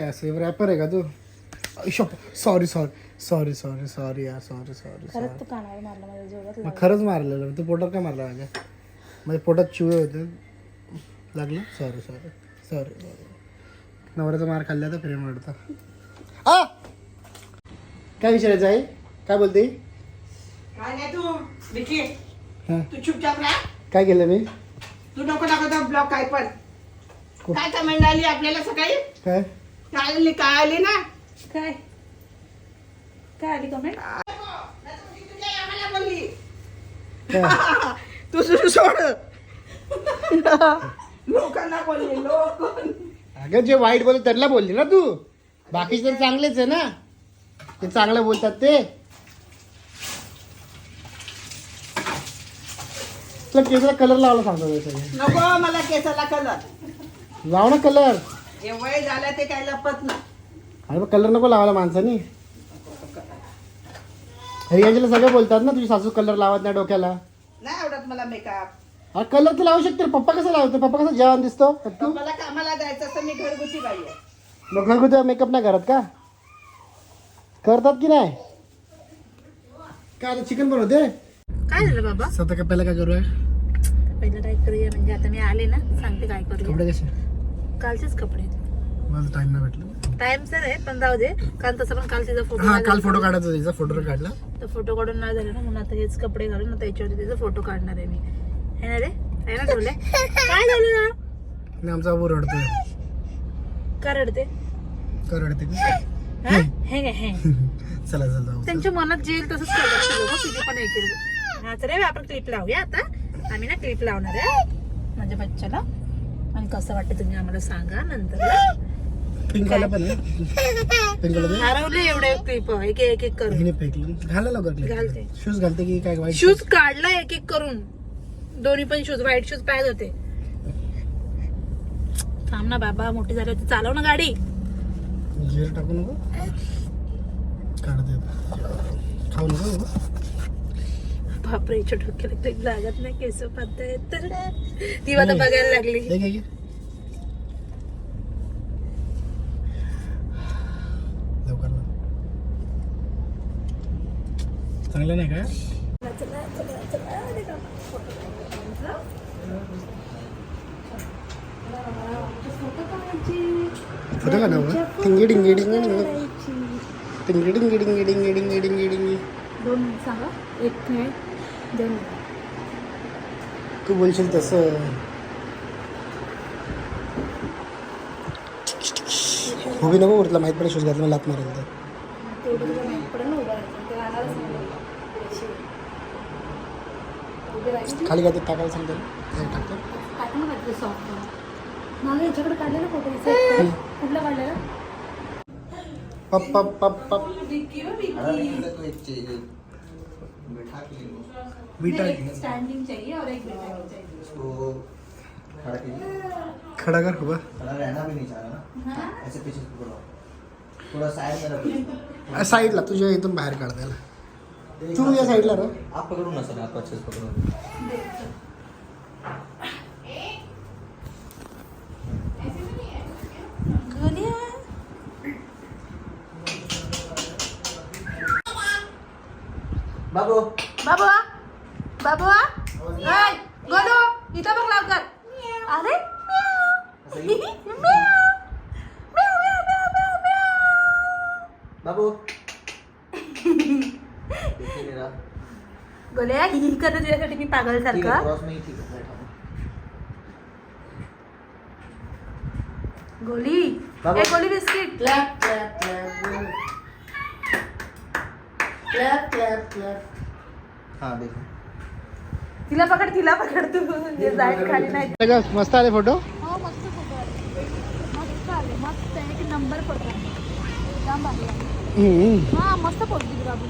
ऐसे रॅपर आहे का तू? Sorry sorry sorry sorry sorry यार सॉरी सॉरी खरंच तू कानावर मारला माझ्या जोरात मग खरंच मारलेलं तू पोटात काय मारला माझ्या माझ्या पोटात चिवे होते. लागलं? सॉरी सॉरी सॉरी नवऱ्याचा मार खाल्ला तर प्रेम वाटतं आ! काय विचारायचं आहे काय बोलते? काय नाही तू विकी. हां. तू चुपचाप राहा. काय केलं मी? तू नको दाखवता ब्लॉग काय पण. काय कमेंट आली आपल्याला सकाळी? काय? काय आली काय आली ना. काय? काय आली कमेंट आम्हाला बोलली काय तू सुरू सोड. लोकांना बोलली लोक. अगं जे वाईट बोलत त्यांना बोलली ना तू. बाकीचे तर चांगलेच आहे ना. ते चांगलं बोलतात ते. तुला केसाला कलर लावायला सांगतो सगळे. नको मला केसाला कलर लाव ना कलर जे वय झालं ते काय लपत ना अरे मग कलर नको लावायला माणसानी. रियांजीला सगळे बोलतात ना तुझी सासू कलर लावत नाही डोक्याला. नाही आवडत मला मेकअप हा कलर तर लावू शकते रे. पप्पा कसं लावतो? पप्पा कसं जेवण दिसतो? तू? मला कामाला जायचं असतं मी घरगुती बाई आहे. मग घरगुती मेकअप नाही करत का? करतात की नाही? काय आता चिकन बनवते? काय झालं बाबा? स्वतः काय पहिला काय करूया? पहिलं काय करूया म्हणजे आता मी आले ना सांगते काय करूया. कपडे कसे? कालचेच कपडे मला टाइम नाही भेटला. टाइम सर आहे पण जाऊ दे. कारण तसं पण काल तिचा फोटो हा काल फोटो काढायचा तिचा फोटो काढला. तर फोटो काढून नाही झाले ना म्हणून आता हेच कपडे घालून आता याच्यावरती तिचा फोटो काढणार आहे मी. है ना रे? आहे ना ठेवले काय झालं ना? आणि आमचा अबू रडतोय. का रडते? का रडते हा? हे काय हे. चला चला जाऊ त्यांच्या मनात जे येईल तसंच करतात लोक. किती पण ऐकेल हा तर आपण क्लिप लावूया आता. आम्ही ना क्लिप लावणार आहे. माझ्या बच्चाला आणि कसं वाटतं तुम्ही आम्हाला सांगा नंतर. पण हरवले एवढे क्लिप एक एक एक करून. हिने फेकली. घाला लवकर घालते. शूज घालते की काय वाईट शूज काढला एक एक करून. दोन्ही पण शूज व्हाईट शूज पाहिजे होते. थांब ना बाबा मोठी झाली होती चालव ना गाडी. जिर टाकू नको. काढते खाऊ नको बाबा. बापरे हिच्या डोक्याला क्लिप लागत नाही केस पाहता येत तर. ती आता बघायला लागली. लवकर लाव. चांगलं नाही काय फोटो का नाव टिंगी डिंगी डिंगी डिंगी टिंगी डिंगी डिंगी डिंगी डिंगी डिंगी डिंगी दोन सांगा. एक दोन तू बोलशील तसं. उभी नको तुला माहीत पडेल शूज घातला लात मारेल तर तेवढं तुला माहीत पडेल ना उभं राहायचं ते राहणारच नाही खाली घालते टाकायला सांगतो. काय टाकतो. काय ना वाटतं सॉफ्ट मला याच्याकडे काढलेला फोटो कुठला काढलेला? पप पप पप पप. बीटा स्टँडिंग चाहिए. और एक बैठा चाहिए. खड़ा कर हुआ खड़ा रहना भी नहीं चाह रहा ना. ऐसे पीछे थोड़ा साइड में रखो साईडला तुझ्या इथून बाहेर काढ त्याला. तू या साईडला रा आप पकड़ो ना सर आप अच्छे से पकड़ो बाबू. बाबू. बाबू. हाय. गोलू इथं बघ लवकर अरे बाबू देखिए मेरा गोल्या ही ही करत तुझ्यासाठी मी पागल ठीक सारखं गोली. ए गोली biscuit. Clap clap clap clap clap हाँ देखो. तिला पकड तिला पकड तू. म्हणजे जाईल खाली नाही. मस्त आले फोटो? हो मस्त फोटो आले. मस्त आले मस्त. एक नंबर फोटो जाम भारी. हा मस्त फोटो दिली बाबू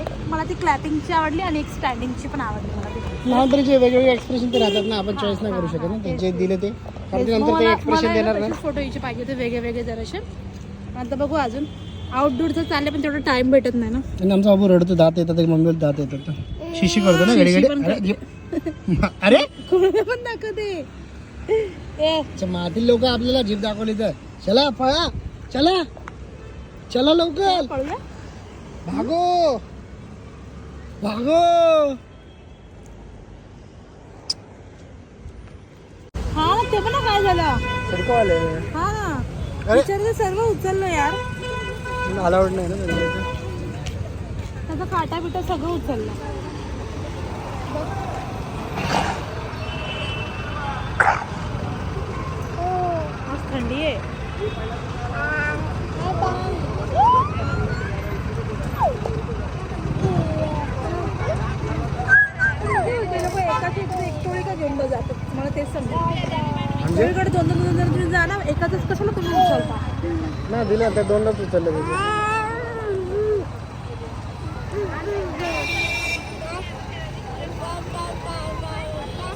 एक मला ती क्लॅपिंगची आवडली आणि एक स्टँडिंगची पण आवडली मला ती. लहानपणीचे वेगवेगळे एक्सप्रेशन ते राहतात ना आपण चॉईस नाही करू शकत ना ते. जे दिले ते. कारण ते नंतर ते एक्सप्रेशन देणार ना फोटो याचे पाहिजे होते वेगळे वेगळे जराशे आता बघू अजून. आउटडोरचं चालले पण तेवढं टाइम भेटत नाही ना. आणि आमचा बाबू रडतो दात येतात एक मम्मीला दात येतात. शिशी करतो ना घडी शिशी घडी पण अरे घे. अरे! कोणाला पण दाखवते. ए. अच्छा, मातील लोक आपल्याला जीभ दाखवली तर. चला पळा. चला. चला लवकर. पळूया. भागो. भागो हा ते पण ना काय झालं? आले हा. ना अरे! विचारलं सर्व उचललं यार. अलाउड नाही ना. त्याचा काटा बिटा सगळं उचललं आज थंडी आहे ते लोक एकाच इकडे एक टोळी का घेऊन जातात मला तेच समजत म्हणजे टोळीकडे दोन दोन दोन दोन तुम्ही जा ना एकाच कशाला तुम्ही उचलता ना दिले आता दोनदाच उचलले तिथे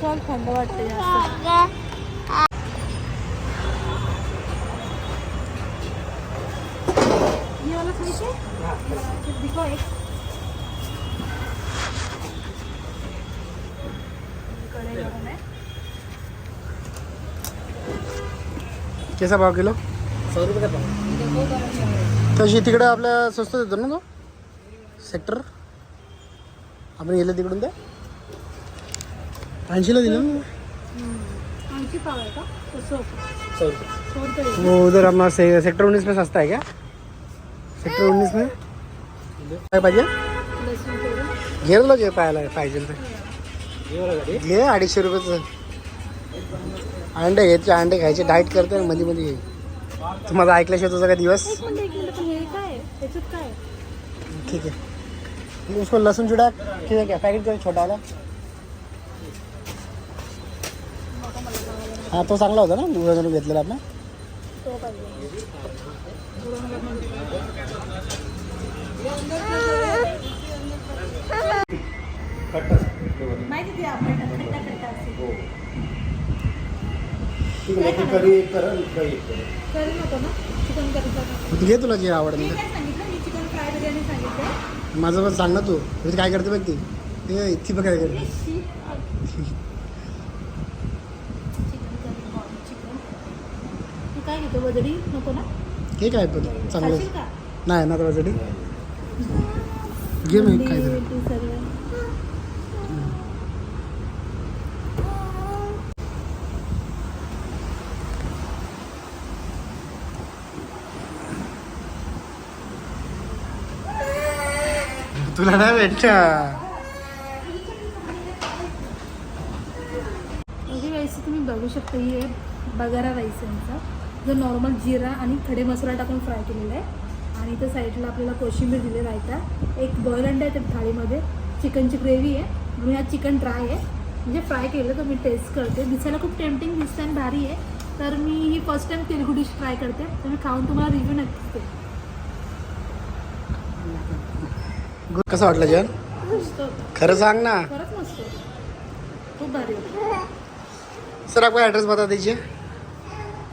चल थंड वाटते जास्त. ये वाला खायचे दिखो एक. कसा भाव किलो? सौ रुपये का तशी तिकडे आपल्या स्वस्त देतो ना तो? सेक्टर आपण गेलं तिकडून ते? ऐंशीला दिलं ना? आहे का? सौ. रुपये. वो उधर अपना से, सेक्टर उन्नीस में सस्ता है क्या सेक्टर उन्नीस में? काय पाहिजे? लसूण थोडं घे तुला जे पाहायला पाहिजे ते. हे घे अडीचशे रुपयाचं. अंडे घ्यायचे अंडे खायचे. डाएट करते आणि मध्ये मध्ये घे. तू माझं ऐकल्याशिवाय तुझा काय दिवस? एक मिनिट एक मिनिट पण हे काय आहे? त्याच्यात काय आहे? ठीक है उसको लहसुन चुड़ा किती क्या पॅकेट कर छोटा वाला हा तो चांगला होता ना दुधाजून घेतलेला तो पाहिजे माहिती ते आपण खट्टा खट्टा असेल. करी नको ना. चिकन करी घे तुला जे आवडत मी काय सांगितलं? मी चिकन फ्राय बिर्याणी सांगितलं माझं पण सांग ना तू. म्हणजे काय करते बघ ती. ते इतकी बघ काय करते. चिकन करी बॉडी चिकन. तू काय घेतो वजडी? नको ना? हे काय पण चांगलं नाही ना तुझ्यासाठी घे मी काय तरी अंडी, सर्व तुला नाही भेटच्या तुम्ही बघू शकता ही आहे बगारा राईस यांचा. जो नॉर्मल जिरा आणि खडे मसाला टाकून फ्राय केलेला आहे. आणि इथं साईडला आपल्याला कोशिंबीर दिले रायता एक बॉईल अंडा आहे त्या थाळीमध्ये. चिकनची ग्रेव्ही आहे. म्हणून हा चिकन ड्राय आहे. म्हणजे फ्राय केलं तर मी टेस्ट करते. दिसायला खूप टेम्पटिंग दिसतं आणि भारी आहे. तर मी ही first time Telugu dish try करते. तर मी खाऊन तुम्हाला रिव्ह्यू नक्कीच देते कसं वाटलं जेवण? मस्त खरं सांग ना. खरंच मस्त होतं. खूप भारी होतं. सर आपका एड्रेस बता दीजिए.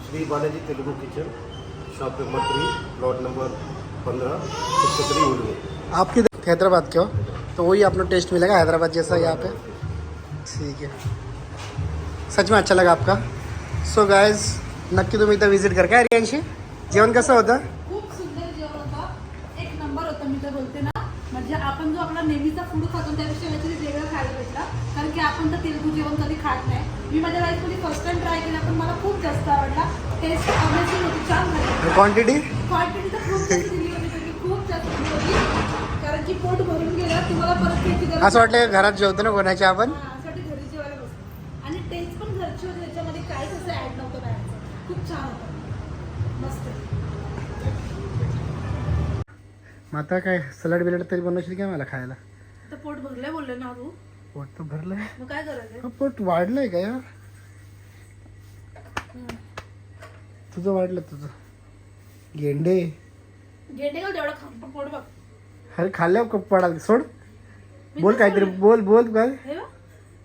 Shri Balaji Telugu kitchen shop number three plot number पंद्रह सेक्टर थ्री उर्दू। आप किधर हैदराबाद के हो तो वही आपको टेस्ट मिलेगा हैदराबाद जैसा यहाँ पे। ठीक है। सच में अच्छा लगा आपका। सो गाइस नक्की तुम्ही इथं विज़िट कर काय रियांशी? जेवण कसं होतं? खूप सुंदर जेवण होतं. एक नंबर होतं मी तर बोलते ना. म्हणजे आपण जो आपला नेहमीचा फूड खातो त्यापेक्षा काहीतरी वेगळं खायला भेटलं. कारण की आपण तर तेलगू जेवण कधी खात नाही. मी माझ्या लाईफमध्ये फर्स्ट टाइम ट्राय केला पण मला खूप जास्त आवडला. टेस्ट अमेझिंग होती छान झाली. क्वांटिटी क्वांटिटी तर खूप जास्त दिली होती त्याची खूप जास्त दिली होती. कारण की पोट भरून गेलं तुम्हाला परत असं वाटलं की घरात जेवतो ना कोणाच्या आपण? आणि टेस्ट पण घरची होती त्याच्यामध्ये काहीच असं ऍड नव्हतं बाहेरचं. खूप छान होतं. मग आता काय सलाड बिलाड तरी बनवशील काय मला खायला? पोट भरलंय बोलले ना तू पोट तर भरलंय. मग काय करायचं हा, पोट वाढलंय का यार? तुझं वाढलं तुझं. गेंडे. गेंडे का तेवढं खाऊन पण पोट बघ. अरे खाल्ल्यावर कप पडाल. सोड. बोल काहीतरी बोल बोल काय हे बघ.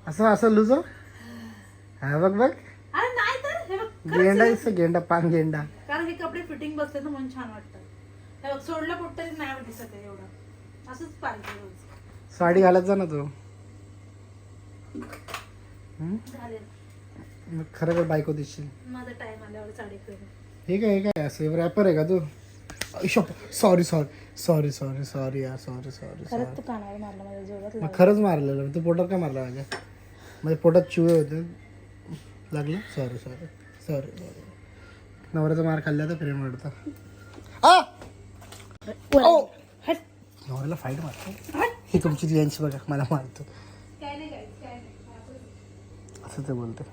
असं असं लुज हा. बघ बघ. अरे नाही तर हे बघ खरंच गेंडा. दिसतो गेंडा पान गेंडा. कारण हे कपडे फिटिंग बसले तर म्हणून छान वाटतं. हे सोडलं पोट तरी नाही दिसत आहे एवढं. असंच पाहिजे रोज. साडी घालत जा ना तू? झाले मग खरं बायको दिसशील. माझा टाइम आल्यावर साडी हे काय हे काय? असं रॅपर आहे का तू? Sorry sorry sorry sorry sorry यार सॉरी सॉरी सॉरी खरंच तू कानावर मारला माझ्या जोरात मग खरंच मारलेलं. तू पोटात काय मारला माझ्या? माझ्या पोटात चिवे होते. लागलं? सॉरी सॉरी सॉरी सॉरी नवऱ्याचा मार खाल्ला तर प्रेम वाटतं आ! ओ! हट. नवऱ्याला फाईट मारतो. ही तुमची यांची बघा मला मारतो. असं ते बोलते